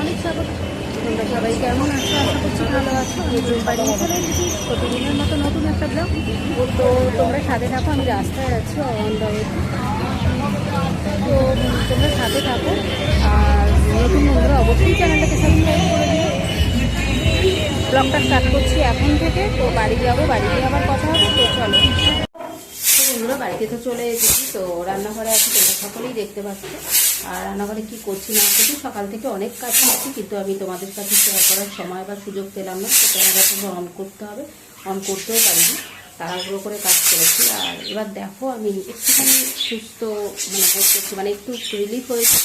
অনেক স্বাগত তোমরা সবাই কেমন আছো আশা করছি ভালো আছো আমি রুম চলে এসেছি প্রতিদিনের মতো নতুন একটা ব্লগ তো তোমরা সাথে থাকো আমি রাস্তায় আছি অন তো তোমরা সাথে থাকো আর নতুন বন্ধুরা অবশ্যই চ্যানেলটাকে সাবস্ক্রাইব করে ব্লগটা স্টার্ট করছি এখন থেকে। তো বাড়ি যাব বাড়ি গিয়ে আবার কথা হবে, তো চলো। বন্ধুরা বাড়িতে তো চলে এসেছি, তো রান্নাঘরে আছি, তোমরা সকলেই দেখতে পাচ্ছ। আর রান্নাঘরে কি করছি না করছি, সকাল থেকে অনেক কাজ করছি, কিন্তু আমি তোমাদের কাছে শেয়ার করার সময় বা সুযোগ পেলাম না তো ক্যামেরাটা অন করতে হবে। অন করতেও পারিনি, তাড়াহুড়ো করে কাজ করেছি। আর এবার দেখো, আমি একটুখানি সুস্থ মানে বোধ করছি মানে একটু রিলিফ হয়েছে।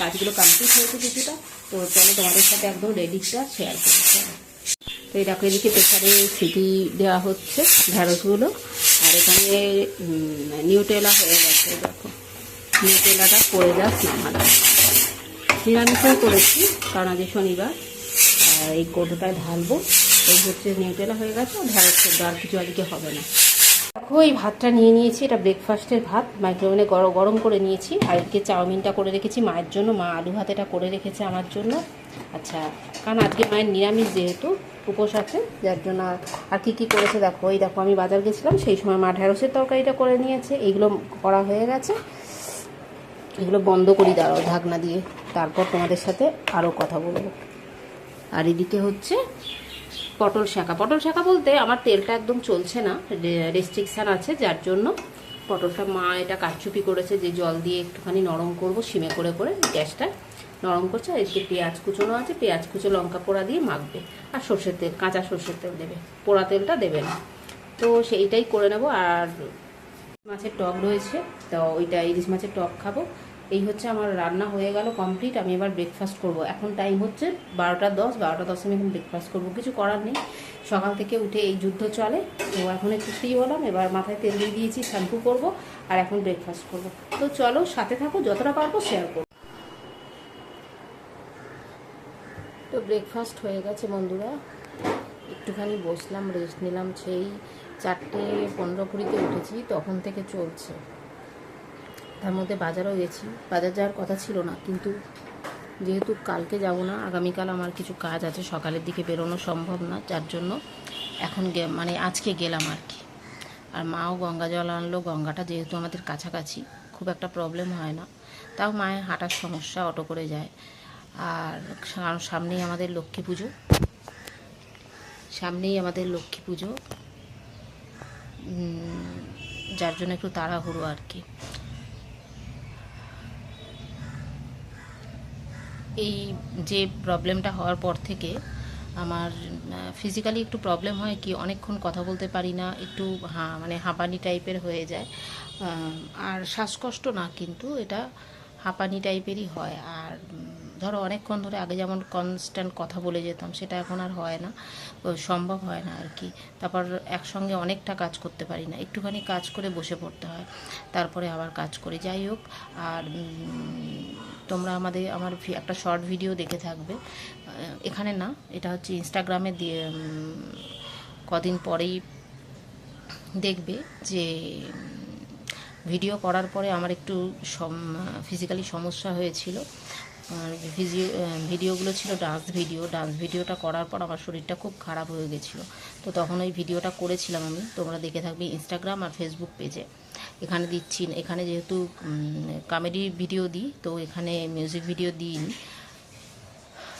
কাজগুলো কমপ্লিট হয়েছে কিছুটা, তো চলো তোমাদের সাথে একদম রেডিটা শেয়ার করি, চলো। তো এই দেখো, এদিকে প্রেসারে সিটি দেওয়া হচ্ছে ঢ্যাঁড়সগুলো এখানে নিউটেলা হয়ে গেছে, দেখো। নিউটেলাটা পড়ে যা নামানো নিরামিষও করেছি, কারণ আজ শনিবার, আর এই কোটোটায় ঢালবো। এই হচ্ছে নিউটেলা হয়ে গেছে, আর সেদ্ধ আর কিছু আজকে হবে না। দেখো, এই ভাতটা নিয়ে নিয়েছি, এটা ব্রেকফাস্টের ভাত মাইক্রোওভেনে গরম গরম করে নিয়েছি, আর এদিকে চাউমিনটা করে রেখেছি মায়ের জন্য, মা আলু ভাতেটা করে রেখেছে আমার জন্য। আচ্ছা কারণ আজকে মায়ের নিরামিষ যেহেতু, উপোস আছে, যার জন্য আর- কী কী করেছে দেখো, এই দেখো আমি বাজার গেছিলাম, সেই সময় মা ঢ্যাঁড়সের তরকারিটা করে নিয়েছে, এইগুলো করা হয়ে গেছে। এগুলো বন্ধ করি, দাঁড়াও, ঢাকনা দিয়ে। তারপর তোমাদের সাথে আরও কথা বলব। আর এদিকে হচ্ছে পটল শাঁকা পটল শাঁকা বলতে আমার তেলটা একদম চলছে না রেস্ট্রিকশান আছে, যার জন্য পটলটা মা এটা কারচুপি করেছে, যে জল দিয়ে একটুখানি নরম করব, সিমে করে করে গ্যাসটা নরম করছে, আর এদিকে পেঁয়াজ কুচোনো আছে, পেঁয়াজ কুচো লঙ্কা পোড়া দিয়ে মাখবে। আর সর্ষের তেল, কাঁচা সর্ষের তেল দেবে, পোড়া তেলটা দেবে না। তো সেইটাই করে নেব, আর মাছের টক রয়েছে, তো ওইটা ইলিশ মাছের টক খাব। এই হচ্ছে আমার রান্না হয়ে গেল কমপ্লিট, আমি এবার ব্রেকফাস্ট করব। এখন টাইম হচ্ছে বারোটা দশ, বারোটা দশে আমি এখন ব্রেকফাস্ট করব, কিছু করার নেই। সকাল থেকে উঠে এই যুদ্ধ চলে, তো এখন একটু ফ্রি হলাম, এবার মাথায় তেল দিয়ে দিয়েছি শ্যাম্পু করব, আর এখন ব্রেকফাস্ট করব। তো চলো, সাথে থাকো, যতটা পারব শেয়ার করব। ব্রেকফাস্ট হয়ে গেছে বন্ধুরা। একটুখানি বসলাম রেস্ট নিলাম, সেই চারটে পনেরো কুড়িতে উঠেছি, তখন থেকে চলছে। তার মধ্যে বাজারও গেছি। বাজার যাওয়ার কথা ছিল না, কিন্তু যেহেতু কালকে যাব না, আগামীকাল আমার কিছু কাজ আছে, সকালের দিকে বেরোনো সম্ভব না, যার জন্য এখন মানে আজকে গেলাম আর কি। আর মাও গঙ্গা জল আনলো, গঙ্গাটা যেহেতু আমাদের কাছাকাছি, খুব একটা প্রবলেম হয় না। তাও মায়ের হাঁটার সমস্যা, অটো করে যায়। আর সামনেই আমাদের লক্ষ্মী পুজো। সামনেই আমাদের লক্ষ্মী পুজো। যার জন্য একটু তাড়াহুড়ো আর কি। এই যে প্রবলেমটা হওয়ার পর থেকে আমার ফিজিক্যালি একটু প্রবলেম হয় কি, অনেকক্ষণ কথা বলতে পারি না, একটু হাঁ মানে হাঁপানি টাইপের হয়ে যায়। আর শ্বাসকষ্ট না, কিন্তু এটা হাঁপানি টাইপেরই হয়। আর ধরো অনেকক্ষণ ধরে আগে যেমন কনস্ট্যান্ট কথা বলে যেতাম, সেটা এখন আর হয় না। সম্ভব হয় না আর কি। তারপর একসঙ্গে অনেকটা কাজ করতে পারি না। একটুখানি কাজ করে বসে পড়তে হয়। তারপরে আবার কাজ করে। যাই হোক, আর তোমরা আমাদের, আমার একটা শর্ট ভিডিও দেখে থাকবে। এখানে না, এটা হচ্ছে ইনস্টাগ্রামে দিয়ে কদিন পরেই দেখবে যে ভিডিও করার পরে আমার একটু ফিজিক্যালি সমস্যা হয়েছিল। ভিডিও ভিডিওগুলো ছিল ডান্স ভিডিও ডান্স ভিডিওটা করার পর আমার শরীরটা খুব খারাপ হয়ে গেছিল। তো তখন ওই ভিডিওটা করেছিলাম আমি। তোমরা দেখে থাকবে ইনস্টাগ্রাম আর ফেসবুক পেজে এখানে দিচ্ছি, এখানে যেহেতু কমেডি ভিডিও দিই, তো এখানে মিউজিক ভিডিও দিইনি।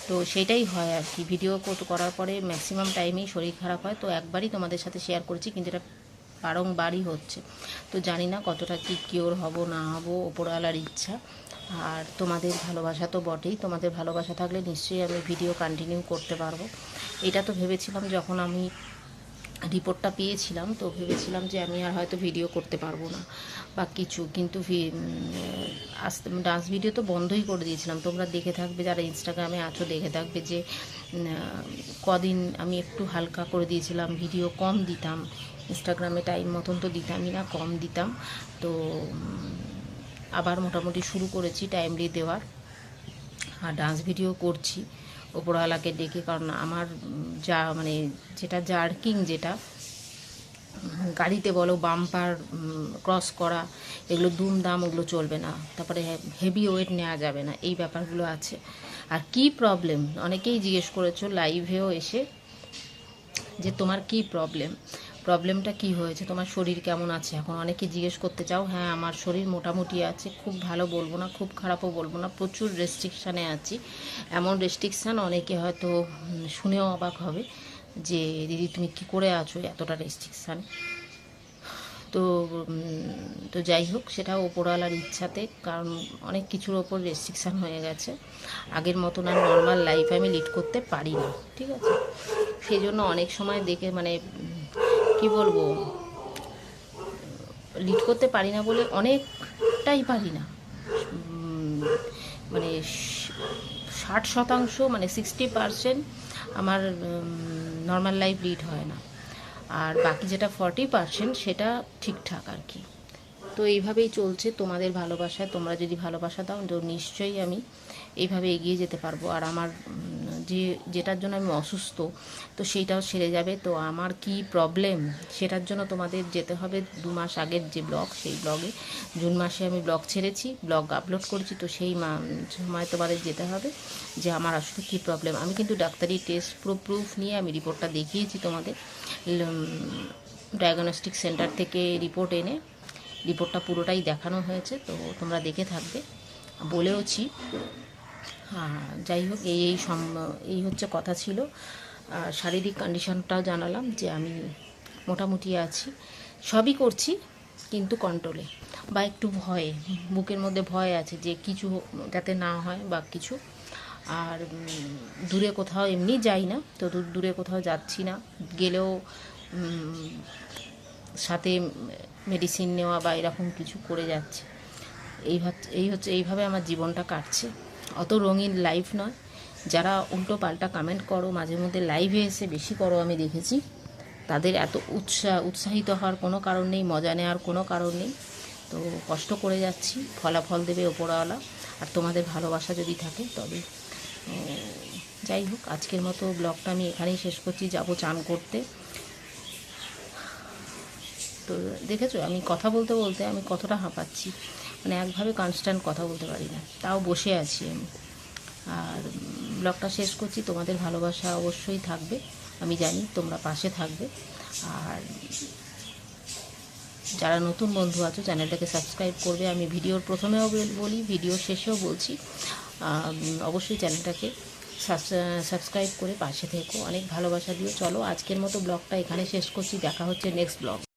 তো সেটাই হয় আর কি। ভিডিও কর- করার পরে ম্যাক্সিমাম টাইমেই শরীর খারাপ হয়। তো একবারই তোমাদের সাথে শেয়ার করেছি, কিন্তু এটা বারংবারই হচ্ছে। তো জানি না কতটা কি কিওর হব, না হব, ওপরওয়ালার ইচ্ছা। আর তোমাদের ভালোবাসা তো বটেই, তোমাদের ভালোবাসা থাকলে নিশ্চয়ই আমি ভিডিও কন্টিনিউ করতে পারব। এটা তো ভেবেছিলাম যখন আমি রিপোর্টটা পেয়েছিলাম, তো ভেবেছিলাম যে আমি আর হয়তো ভিডিও করতে পারব না বা কিছু। কিন্তু আস্তে ডান্স ভিডিও তো বন্ধই করে দিয়েছিলাম। তোমরা দেখে থাকবে, যারা ইনস্টাগ্রামে আছো, দেখে থাকবে যে কদিন আমি একটু হালকা করে দিয়েছিলাম ভিডিও কম দিতাম। ইনস্টাগ্রামে টাইম মতন তো দিতামই না, কম দিতাম। তো আবার মোটামুটি শুরু করেছি টাইমলি দেওয়ার। আর ডান্স ভিডিও করছি, ওপরওয়ালাকে ডেকে, কারণ আমার যা মানে যেটা জার্কিং যেটা গাড়িতে বলো বাম্পার ক্রস করা, এগুলো দুমদাম ওগুলো চলবে না। তারপরে হেভি ওয়েট নেওয়া যাবে না, এই ব্যাপারগুলো আছে। আর কি প্রবলেম অনেকেই জিজ্ঞেস করেছ লাইভেও এসে, যে তোমার কি প্রবলেম প্রবলেমটা কি হয়েছে? তোমার শরীর কেমন আছে? এখন অনেকে জিজ্ঞেস করতে চাও হ্যাঁ আমার শরীর মোটামুটি আছে, খুব ভালো বলব না, খুব খারাপও বলব না, প্রচুর রেস্ট্রিকশানে আছি। এমন রেস্ট্রিকশান অনেকে হয়তো শুনেও অবাক হবে যে, দিদি, তুমি কি করে আছো এতটা রেস্ট্রিকশান তো তো যাই হোক, সেটা ওপরওয়ালার ইচ্ছাতে, কারণ অনেক কিছুর ওপর রেস্ট্রিকশান হয়ে গেছে। আগের মতন আর নর্মাল লাইফ আমি লিড করতে পারি না, ঠিক আছে? সেই জন্য অনেক সময় দেখে মানে কি বলব? লিড করতে পারি না বলে অনেকটাই পারি না। মানে ষাট শতাংশ মানে সিক্সটি পারসেন্ট আমার নর্মাল লাইফ লিড হয় না। আর বাকি যেটা ফর্টি পারসেন্ট সেটা ঠিকঠাক আর কি। তো এইভাবেই চলছে তোমাদের ভালোবাসায় তোমরা যদি ভালোবাসা দাও, তো নিশ্চয়ই আমি এইভাবে এগিয়ে যেতে পারব। আর আমার যে, যেটার জন্য আমি অসুস্থ, তো সেইটাও সেরে যাবে। তো আমার কি প্রবলেম সেটার জন্য তোমাদের যেতে হবে দু মাস আগের যে ব্লগ, সেই ব্লগে। জুন মাসে আমি ব্লগ ছেড়েছি, ব্লগ আপলোড করেছি, তো সেই সময় তোমাদের যেতে হবে যে আমার আসলে কী প্রবলেম আমি কিন্তু ডাক্তারি টেস্ট পুরো প্রুফ নিয়ে আমি রিপোর্টটা দেখিয়েছি তোমাদের। ডায়াগনস্টিক সেন্টার থেকে রিপোর্ট এনে রিপোর্টটা পুরোটাই দেখানো হয়েছে, তো তোমরা দেখে থাকবে। বলেওছি যাই হোক, এই এই সম- এই হচ্ছে কথা ছিল। আর শারীরিক কন্ডিশনটাও জানালাম যে আমি মোটামুটি আছি। সবই করছি, কিন্তু কন্ট্রোলে বা একটু ভয়ে, বুকের মধ্যে ভয় আছে যে কিছু যাতে না হয় বা কিছু। আর দূরে কোথাও এমনি যাই না, তো দূরে কোথাও যাচ্ছি না। গেলেও সাথে মেডিসিন নেওয়া বা এরকম কিছু করে যাচ্ছে। এই এই হচ্ছে, এইভাবে আমার জীবনটা কাটছে। অত রঙিন লাইফ নয়। যারা উল্টো পাল্টা কমেন্ট করো, মাঝে মধ্যে লাইভে এসে বেশি করো আমি দেখেছি। তাদের এত উৎসাহ উৎসাহিত হওয়ার কোনো কারণ নেই, মজা নেওয়ার কোনো কারণ নেই। তো কষ্ট করে যাচ্ছি, ফলাফল দেবে ওপরওয়ালা। আর তোমাদের ভালোবাসা যদি থাকে, তবে যাই হোক, আজকের মতো ব্লগটা আমি এখানেই শেষ করছি। যাব চান করতে। তো দেখেছ? আমি কথা বলতে বলতে আমি কতটা হাঁপাচ্ছি। মানে একভাবে কনস্ট্যান্ট কথা বলতে পারি না। তাও বসে আছি আমি। আর ব্লগটা শেষ করছি। তোমাদের ভালোবাসা অবশ্যই থাকবে। আমি জানি তোমরা পাশে থাকবে। আর যারা নতুন বন্ধু আছো, চ্যানেলটাকে সাবস্ক্রাইব করবে। আমি ভিডিওর প্রথমেও বল- বলি, ভিডিও শেষেও বলছি। অবশ্যই চ্যানেলটাকে সাবস্ক্রাইব করে পাশে থেকো। অনেক ভালোবাসা দিও। চলো আজকের মতো ব্লগটা এখানে শেষ করছি। দেখা হচ্ছে নেক্সট ব্লগ